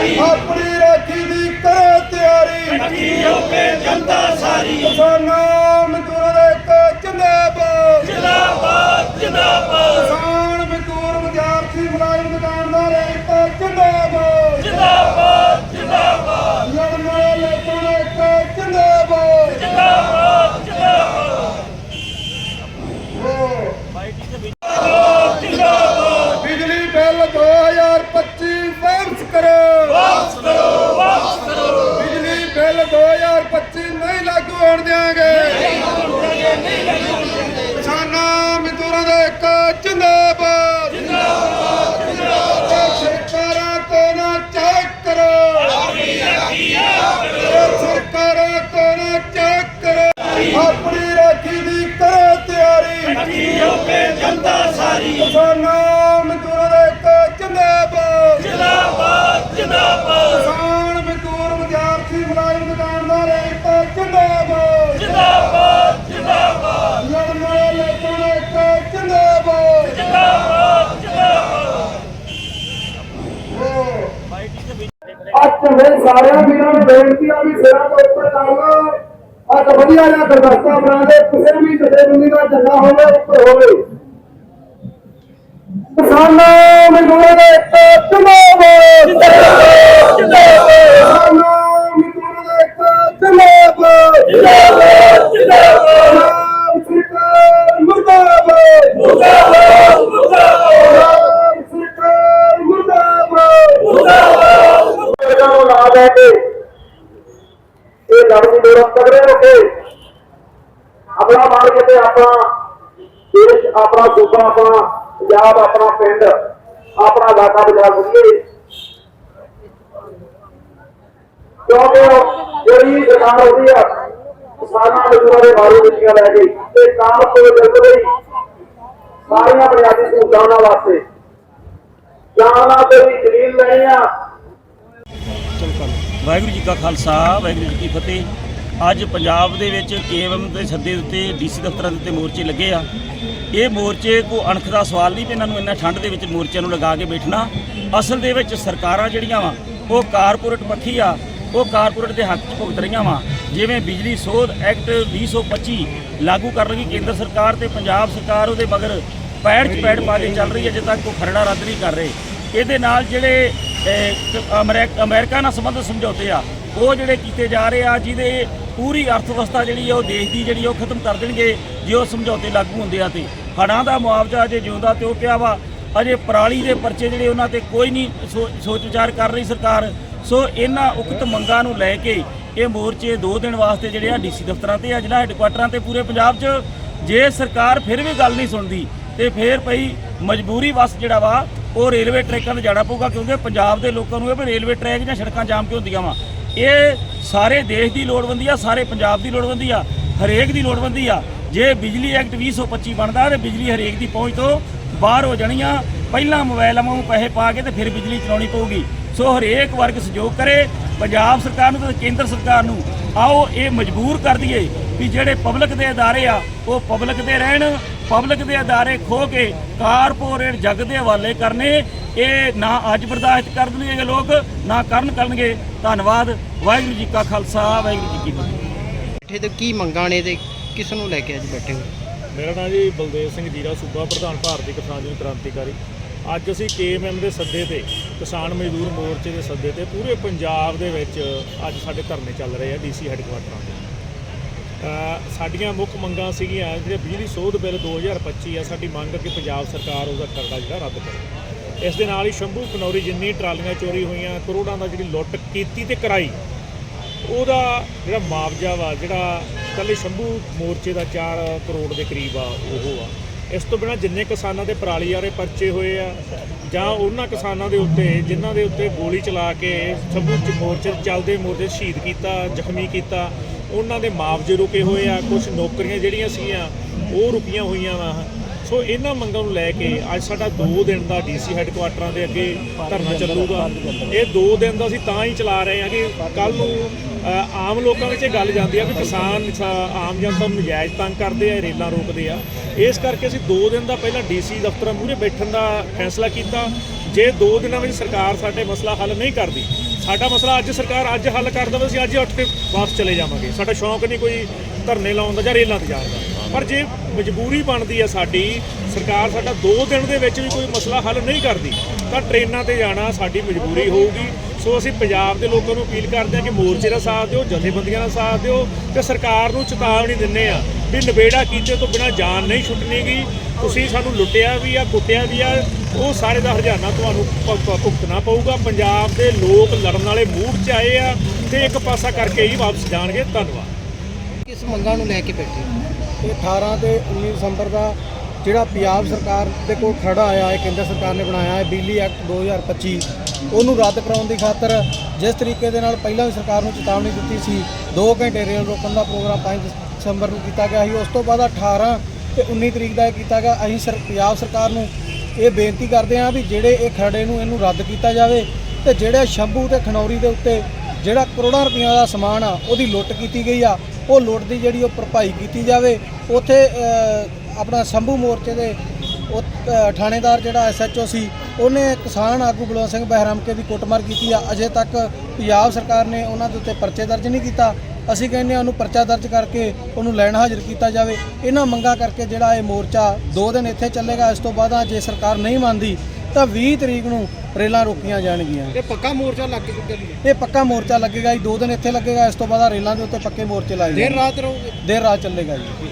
ਸਾਰੀ ਆਪਣੀ ਰਾਖੀ ਦੀ ਕਰੋ ਤਿਆਰੀ। ਇਕੱਠੀ ਹੋ ਕੇ ਜਨਤਾ ਅੱਜ ਮੈਂ ਸਾਰਿਆਂ ਵੀਰਾਂ ਨੂੰ ਬੇਨਤੀ ਆ ਵੀ ਸਿਰਾਂ ਤੋਂ ਉੱਪਰ ਕਰ ਲਓ। ਅੱਜ ਵਧੀਆ ਜਿਹਾ ਗੁਰਦਸਤਾ ਬਣਾ ਦੇ ਕਿਸੇ ਵੀ ਜਥੇਬੰਦੀ ਦਾ ਝੰਡਾ ਹੋਵੇ, ਉੱਪਰ ਹੋਵੇ। ਕਿਸਾਨਾਂ ਆਪਣਾ ਕੇ ਤੇ ਦੇਸ਼, ਆਪਣਾ ਸੂਬਾ, ਆਪਣਾ ਪੰਜਾਬ, ਆਪਣਾ ਪਿੰਡ, ਆਪਣਾ ਇਲਾਕਾ ਬਚਾ ਸਕੀਏ। ਕਿਉਂਕਿ ਜਿਹੜੀ ਸਰਕਾਰ ਹੁੰਦੀ ਆ, ਕਿਸਾਨਾਂ ਮਜ਼ਦੂਰਾਂ ਦੇ ਬਾਰੇ ਵਿੱਚੀਆਂ ਲੈ ਗਈ ਤੇ ਕਾਮ ਤੋਂ ਜਲਦ ਲਈ ਸਾਰੀਆਂ ਬੁਨਿਆਦੀ ਸਹੂਲਤਾਂ ਵਾਸਤੇ। ਜਾਨਾਂ ਤੇ ਵੀ ਜ਼ਮੀਨ ਲੈਣੀ ਵਾਹਿਗੁਰੂ ਜੀ ਕਾ ਖਾਲਸਾ, ਵਾਹਿਗੁਰੂ ਜੀ ਕੀ ਫਤਿਹ। ਅੱਜ ਪੰਜਾਬ ਦੇ ਵਿੱਚ ਕੇਐਮ ਦੇ ਸੱਦੇ ਦੇ ਉੱਤੇ ਡੀਸੀ ਦਫ਼ਤਰਾਂ ਦੇ ਉੱਤੇ ਮੋਰਚੇ ਲੱਗੇ ਆ। ਇਹ ਮੋਰਚੇ ਕੋ ਅਣਖ ਦਾ ਸਵਾਲ ਨਹੀਂ ਵੀ ਇਹਨਾਂ ਨੂੰ ਇੰਨਾ ਠੰਡ ਦੇ ਵਿੱਚ ਮੋਰਚਿਆਂ ਨੂੰ ਲਗਾ ਕੇ ਬੈਠਣਾ। ਅਸਲ ਦੇ ਵਿੱਚ ਸਰਕਾਰਾਂ ਜਿਹੜੀਆਂ ਵਾ ਉਹ ਕਾਰਪੋਰੇਟ ਪੱਖੀ ਆ ਉਹ ਕਾਰਪੋਰੇਟ ਦੇ ਹੱਕ 'ਚ ਭੁਗਤ ਰਹੀਆਂ ਵਾ। ਜਿਵੇਂ ਬਿਜਲੀ ਸੋਧ ਐਕਟ 2025 ਲਾਗੂ ਕਰ ਰਹੀ ਕੇਂਦਰ ਸਰਕਾਰ ਤੇ ਪੰਜਾਬ ਸਰਕਾਰ ਉਹਦੇ ਮਗਰ ਪੈੜ 'ਚ ਪੈੜ ਪਾ ਕੇ ਚੱਲ ਰਹੀ ਹੈ ਜੇ ਤੱਕ ਉਹ ਖਰੜਾ ਰੱਦ ਨਹੀਂ ਕਰ ਰਹੇ। ਇਹਦੇ ਨਾਲ ਜਿਹੜੇ ਅਹ, ਕ- ਅਮਰੀਕਾ ਨਾਲ ਸੰਬੰਧਿਤ ਸਮਝੌਤੇ ਆ ਉਹ ਜਿਹੜੇ ਕੀਤੇ ਜਾ ਰਹੇ ਆ ਜਿਹਦੇ ਪੂਰੀ ਅਰਥਵਿਵਸਥਾ ਜਿਹੜੀ ਆ ਉਹ ਦੇਸ਼ ਦੀ ਜਿਹੜੀ ਉਹ ਖਤਮ ਕਰ ਦੇਣਗੇ, ਜੇ ਉਹ ਸਮਝੌਤੇ ਲਾਗੂ ਹੁੰਦੇ ਆ ਤੇ। ਹੜ੍ਹਾਂ ਦਾ ਮੁਆਵਜ਼ਾ ਜੇ ਜਿਉਂਦਾ ਤੇ ਉਹ ਪਿਆ ਵਾ, ਅਜੇ ਪਰਾਲੀ ਦੇ ਪਰਚੇ ਜਿਹੜੇ ਉਹਨਾਂ ਤੇ ਕੋਈ ਨਹੀਂ ਸੋ- ਸੋਚ ਵਿਚਾਰ ਕਰ ਰਹੀ ਸਰਕਾਰ। ਸੋ ਇਹਨਾਂ ਉਕਤ ਮੰਗਾਂ ਨੂੰ ਲੈ ਕੇ ਇਹ ਮੋਰਚੇ 2 ਦਿਨ ਵਾਸਤੇ ਜਿਹੜੇ ਆ ਡੀਸੀ ਦਫ਼ਤਰਾਂ ਤੇ ਆ, ਜ਼ਿਲ੍ਹਾ ਹੈੱਡਕੁਆਟਰਾਂ ਤੇ ਪੂਰੇ ਪੰਜਾਬ 'ਚ। ਜੇ ਸਰਕਾਰ ਫਿਰ ਵੀ ਗੱਲ ਨਹੀਂ ਸੁਣਦੀ, ਤੇ ਫਿਰ ਭਈ ਮਜਬੂਰੀ ਵਸ ਜਿਹੜਾ ਵਾ ਉਹ ਰੇਲਵੇ ਟਰੈਕਾਂ ਤੇ ਜਾਣਾ ਪਊਗਾ ਕਿਉਂਕਿ ਪੰਜਾਬ ਦੇ ਲੋਕਾਂ ਨੂੰ ਇਹ ਵੀ ਰੇਲਵੇ ਟਰੈਕ ਜਾਂ ਸੜਕਾਂ ਜਾਮ ਕਿਉਂ ਹੁੰਦੀਆਂ ਵਾ? ਇਹ ਸਾਰੇ ਦੇਸ਼ ਦੀ ਲੋੜਵੰਦੀ ਆ, ਸਾਰੇ ਪੰਜਾਬ ਦੀ ਲੋੜਵੰਦੀ ਆ, ਹਰੇਕ ਦੀ ਲੋੜਵੰਦੀ ਆ। ਜੇ ਬਿਜਲੀ ਐਕਟ 2025 ਬਣਦਾ ਤੇ ਬਿਜਲੀ ਹਰੇਕ ਦੀ ਪਹੁੰਚ ਤੋਂ ਬਾਹਰ ਹੋ ਜਾਣੀਆਂ। ਪਹਿਲਾਂ ਮੋਬਾਈਲਾਂ ਨੂੰ ਪੈਸੇ ਪਾ ਕੇ ਤੇ ਫਿਰ ਬਿਜਲੀ ਚਲਾਉਣੀ ਪਊਗੀ। ਸੋ ਹਰੇਕ ਵਰਗ ਸਹਿਯੋਗ ਕਰੇ, ਪੰਜਾਬ ਸਰਕਾਰ ਨੂੰ ਤੇ ਕੇਂਦਰ ਸਰਕਾਰ ਨੂੰ। ਆਓ ਇਹ ਮਜਬੂਰ ਕਰ ਦਈਏ ਵੀ ਜਿਹੜੇ ਪਬਲਿਕ ਦੇ ਅਦਾਰੇ ਆ, ਉਹ ਪਬਲਿਕ ਦੇ ਰਹਿਣ ਪਬਲਿਕ ਦੇ ਅਦਾਰੇ ਖੋ ਕੇ ਕਾਰਪੋਰੇਟ ਜਗ ਦੇ ਹਵਾਲੇ ਕਰਨੇ ਇਹ ਨਾ ਅੱਜ ਬਰਦਾਸ਼ਤ ਕਰਨਗੇ ਲੋਕ ਨਾ ਕਰਨ ਕਰਨਗੇ। ਧੰਨਵਾਦ ਵਾਹਿਗੁਰੂ ਜੀ ਕਾ ਖਾਲਸਾ ਵਾਹਿਗੁਰੂ ਜੀ ਕੀ ਫਤਿਹ। ਬੈਠੇ ਤੇ ਕੀ ਮੰਗਾਂ ਨੇ ਤੇ ਕਿਸ ਨੂੰ ਲੈ ਕੇ ਅੱਜ ਬੈਠੇ ਹੋ? ਮੇਰਾ ਨਾਮ ਜੀ ਬਲਦੇਵ ਸਿੰਘ ਜੀਰਾ ਸੂਬਾ ਪ੍ਰਧਾਨ ਭਾਰਤੀ ਕਿਸਾਨ ਯੂਨੀਅਨ ਕ੍ਰਾਂਤੀਕਾਰੀ। ਅੱਜ ਅਸੀਂ ਕੇਐਮਐਮ ਦੇ ਸੱਦੇ ਤੇ ਕਿਸਾਨ ਮਜ਼ਦੂਰ ਮੋਰਚੇ ਦੇ ਸੱਦੇ ਤੇ ਪੂਰੇ ਪੰਜਾਬ ਦੇ ਵਿੱਚ ਅੱਜ ਸਾਡੇ ਧਰਨੇ ਚੱਲ ਰਹੇ ਆ ਡੀਸੀ ਹੈੱਡਕੁਆਟਰਾਂ ਤੇ। ਸਾਡੀਆਂ ਮੁੱਖ ਮੰਗਾਂ ਸੀਗੀਆਂ ਜਿਹੜੇ ਬਿਜਲੀ ਸੋਧ ਬਿੱਲ 2025 ਆ, ਸਾਡੀ ਮੰਗ ਕਿ ਪੰਜਾਬ ਸਰਕਾਰ ਉਹਦਾ ਕਰਜ਼ਾ ਜਿਹੜਾ ਰੱਦ ਕਰੇ। ਇਸ ਦੇ ਨਾਲ ਹੀ ਸ਼ੰਭੂ ਕਨੌਰੀ ਜਿੰਨੀ ਟਰਾਲੀਆਂ ਚੋਰੀ ਹੋਈਆਂ, ਕਰੋੜਾਂ ਦਾ ਜਿਹੜੀ ਲੁੱਟ ਕੀਤੀ ਤੇ ਕਰਾਈ, ਉਹਦਾ ਜਿਹੜਾ ਮੁਆਵਜ਼ਾ ਵਾ, ਜਿਹੜਾ ਕੱਲੇ ਸ਼ੰਭੂ ਮੋਰਚੇ ਦਾ 4 ਕਰੋੜ ਦੇ ਕਰੀਬ ਆ, ਉਹ ਆ। ਇਸ ਤੋਂ ਬਿਨਾਂ ਜਿੰਨੇ ਕਿਸਾਨਾਂ ਦੇ ਪਰਾਲੀ ਵਾਲੇ ਪਰਚੇ ਹੋਏ ਆ, ਜਾਂ ਉਹਨਾਂ ਕਿਸਾਨਾਂ ਦੇ ਉੱਤੇ, ਜਿਨ੍ਹਾਂ ਦੇ ਉੱਤੇ ਗੋਲੀ ਚਲਾ ਕੇ ਸ਼ੰਭੂ ਚ ਮੋਰਚੇ, ਚੱਲਦੇ ਮੋਰਚੇ ਸ਼ਹੀਦ ਕੀਤਾ, ਜ਼ਖਮੀ ਕੀਤਾ ਉਹਨਾਂ ਦੇ ਮੁਆਵਜ਼ੇ ਰੁਕੇ ਹੋਏ ਆ ਕੁਝ ਨੌਕਰੀਆਂ ਜਿਹੜੀਆਂ ਸੀਗੀਆਂ, ਉਹ ਰੁਕੀਆਂ ਹੋਈਆਂ ਵਾ। ਸੋ ਇਹਨਾਂ ਮੰਗਾਂ ਨੂੰ ਲੈ ਕੇ ਅੱਜ ਸਾਡਾ 2 ਦਿਨ ਦਾ ਡੀਸੀ ਹੈੱਡਕੁਆਟਰਾਂ ਦੇ ਅੱਗੇ ਧਰਨਾ ਚੱਲੂਗਾ। ਇਹ 2 ਦਿਨ ਦਾ ਅਸੀਂ ਤਾਂ ਹੀ ਚਲਾ ਰਹੇ ਹਾਂ ਕਿ ਕੱਲ ਨੂੰ ਆਮ ਲੋਕਾਂ ਵਿੱਚ ਇਹ ਗੱਲ ਜਾਂਦੀ ਆ ਵੀ ਕਿਸਾਨ ਸ- ਆਮ ਜਨਤਾ ਨੂੰ ਨਜਾਇਜ਼ ਤੰਗ ਕਰਦੇ ਆ ਰੇਲਾਂ ਰੋਕਦੇ ਆ। ਇਸ ਕਰਕੇ ਅਸੀਂ 2 ਦਿਨ ਦਾ ਪਹਿਲਾਂ ਡੀਸੀ ਦਫ਼ਤਰਾਂ ਮੂਹਰੇ ਬੈਠਣ ਦਾ ਫੈਸਲਾ ਕੀਤਾ। ਜੇ 2 ਦਿਨਾਂ ਵਿੱਚ ਸਰਕਾਰ ਸਾਡੇ ਮਸਲਾ ਹੱਲ ਨਹੀਂ ਕਰਦੀ ਸਾਡਾ ਮਸਲਾ ਅੱਜ ਸਰਕਾਰ ਅੱਜ ਹੱਲ ਕਰ ਦੇਵੇ, ਅਸੀਂ ਅੱਜ ਉੱਠ ਕੇ ਵਾਪਸ ਚਲੇ ਜਾਵਾਂਗੇ। ਸਾਡਾ ਸ਼ੌਂਕ ਨਹੀਂ ਕੋਈ ਧਰਨੇ ਲਾਉਣ ਦਾ ਜਾਂ ਰੇਲਾਂ ਤੇ ਜਾਣ ਦਾ। ਪਰ ਜੇ ਮਜਬੂਰੀ ਬਣਦੀ ਹੈ ਸਾਡੀ, ਸਰਕਾਰ ਸਾਡਾ 2 ਦਿਨ ਦੇ ਵਿੱਚ ਵੀ ਕੋਈ ਮਸਲਾ ਹੱਲ ਨਹੀਂ ਕਰਦੀ, ਤਾਂ ਟ੍ਰੇਨਾਂ ਤੇ ਜਾਣਾ ਸਾਡੀ ਮਜਬੂਰੀ ਹੋਊਗੀ। ਸੋ ਅਸੀਂ ਪੰਜਾਬ ਦੇ ਲੋਕਾਂ ਨੂੰ ਅਪੀਲ ਕਰਦੇ ਹਾਂ ਕਿ ਮੋਰਚੇ ਦਾ ਸਾਥ ਦਿਓ, ਜਥੇਬੰਦੀਆਂ ਦਾ ਸਾਥ ਦਿਓ ਤੇ ਸਰਕਾਰ ਨੂੰ ਚੇਤਾਵਨੀ ਦਿੰਦੇ ਆ ਵੀ ਨਵੇੜਾ ਕੀਤੇ ਤੋਂ ਬਿਨਾ ਜਾਨ ਨਹੀਂ ਛੁੱਟਣੀ ਗੀ ਤੁਸੀਂ ਸਾਨੂੰ ਲੁੱਟਿਆ ਵੀ ਆ, ਕੁੱਟਿਆ ਵੀ ਆ ਉਹ ਸਾਰੇ ਦਾ ਹਰਜਾਨਾ ਤੁਹਾਨੂੰ ਭੁਗਤਣਾ ਪਊਗਾ। ਪੰਜਾਬ ਦੇ ਲੋਕ ਲੜਨ ਵਾਲੇ ਮੂਡ 'ਚ ਆਏ ਆ ਤੇ ਇੱਕ ਪਾਸਾ ਕਰਕੇ ਹੀ ਵਾਪਸ ਜਾਣਗੇ। ਧੰਨਵਾਦ। ਕਿਸ ਮੰਗਾਂ ਨੂੰ ਲੈ ਕੇ ਬੈਠੇ ਹੋ? ਇਹ 18 ਤੇ 19 ਦਸੰਬਰ ਦਾ ਜਿਹੜਾ ਪੰਜਾਬ ਸਰਕਾਰ ਦੇ ਕੋਲ ਖੜਾ ਆਇਆ ਹੈ ਕੇਂਦਰ ਸਰਕਾਰ ਨੇ ਬਣਾਇਆ ਹੈ ਬਿਜਲੀ ਐਕਟ 2025 ਉਹਨੂੰ ਰੱਦ ਕਰਾਉਣ ਦੀ ਖਾਤਰ ਜਿਸ ਤਰੀਕੇ ਦੇ ਨਾਲ ਪਹਿਲਾਂ ਵੀ ਸਰਕਾਰ ਨੂੰ ਚੇਤਾਵਨੀ ਦਿੱਤੀ ਸੀ 2 ਘੰਟੇ ਰੇਲ ਰੋਕਣ ਦਾ ਪ੍ਰੋਗਰਾਮ 5 ਦਸੰਬਰ ਨੂੰ ਕੀਤਾ ਗਿਆ ਸੀ ਉਸ ਤੋਂ ਬਾਅਦ 18 ਤੇ 19 ਤਰੀਕ ਦਾ ਇਹ ਕੀਤਾ ਗਿਆ। ਅਸੀਂ ਸਰ ਪੰਜਾਬ ਸਰਕਾਰ ਨੂੰ ਇਹ ਬੇਨਤੀ ਕਰਦੇ ਹਾਂ ਵੀ ਜਿਹੜੇ ਇਹ ਖਰੜੇ ਨੂੰ ਇਹਨੂੰ ਰੱਦ ਕੀਤਾ ਜਾਵੇ ਤੇ ਜਿਹੜੇ ਸ਼ੰਭੂ ਤੇ ਖਨੌਰੀ ਦੇ ਉੱਤੇ ਜਿਹੜਾ ਕਰੋੜਾਂ ਰੁਪਈਆ ਦਾ ਸਮਾਨ ਆ, ਉਹਦੀ ਲੁੱਟ ਕੀਤੀ ਗਈ ਆ, ਉਹ ਲੁੱਟ ਦੀ ਜਿਹੜੀ ਉਹ ਭਰਪਾਈ ਕੀਤੀ ਜਾਵੇ, ਉੱਥੇ ਆਪਣਾ ਸੰਭੂ ਮੋਰਚੇ ਦੇ ਉਹ ਥਾਣੇਦਾਰ ਜਿਹੜਾ ਐਸਐਚਓ ਸੀ, ਉਹਨੇ ਕਿਸਾਨ ਆਗੂ ਬਲਵੰਤ ਸਿੰਘ ਬਹਿਰਾਮਕੇ ਦੀ ਕੁੱਟਮਾਰ ਕੀਤੀ ਆ, ਅਜੇ ਤੱਕ ਪੰਜਾਬ ਸਰਕਾਰ ਨੇ ਉਹਨਾਂ ਦੇ ਉੱਤੇ ਪਰਚੇ ਦਰਜ ਨਹੀਂ ਕੀਤਾ ਅਸੀਂ ਕਹਿੰਦੇ ਆ ਉਹਨੂੰ ਪਰਚਾ ਦਰਜ ਕਰਕੇ ਉਹਨੂੰ ਲੈਣ ਹਾਜ਼ਰ ਕੀਤਾ ਜਾਵੇ। ਇਹਨਾਂ ਮੰਗਾਂ ਕਰਕੇ ਜਿਹੜਾ ਇਹ ਮੋਰਚਾ 2 ਦਿਨ ਇੱਥੇ ਚੱਲੇਗਾ ਇਸ ਤੋਂ ਬਾਅਦ ਜੇ ਸਰਕਾਰ ਨਹੀਂ ਮੰਨਦੀ ਤਾਂ 20 ਤਰੀਕ ਨੂੰ ਰੇਲਾਂ ਰੋਕੀਆਂ ਜਾਣਗੀਆਂ। ਇਹ ਪੱਕਾ ਮੋਰਚਾ ਲੱਗ ਕੇ ਚੱਲੀ ਇਹ ਪੱਕਾ ਮੋਰਚਾ ਲੱਗੇਗਾ ਜੀ ਦੋ ਦਿਨ ਇੱਥੇ ਲੱਗੇਗਾ ਇਸ ਤੋਂ ਬਾਅਦ ਰੇਲਾਂ ਦੇ ਉੱਤੇ ਪੱਕੇ ਮੋਰਚੇ ਲਾਏ ਦੇਰ ਰਾਤ ਰਹੋਗੇ? ਦੇਰ ਰਾਤ ਚੱਲੇਗਾ ਜੀ।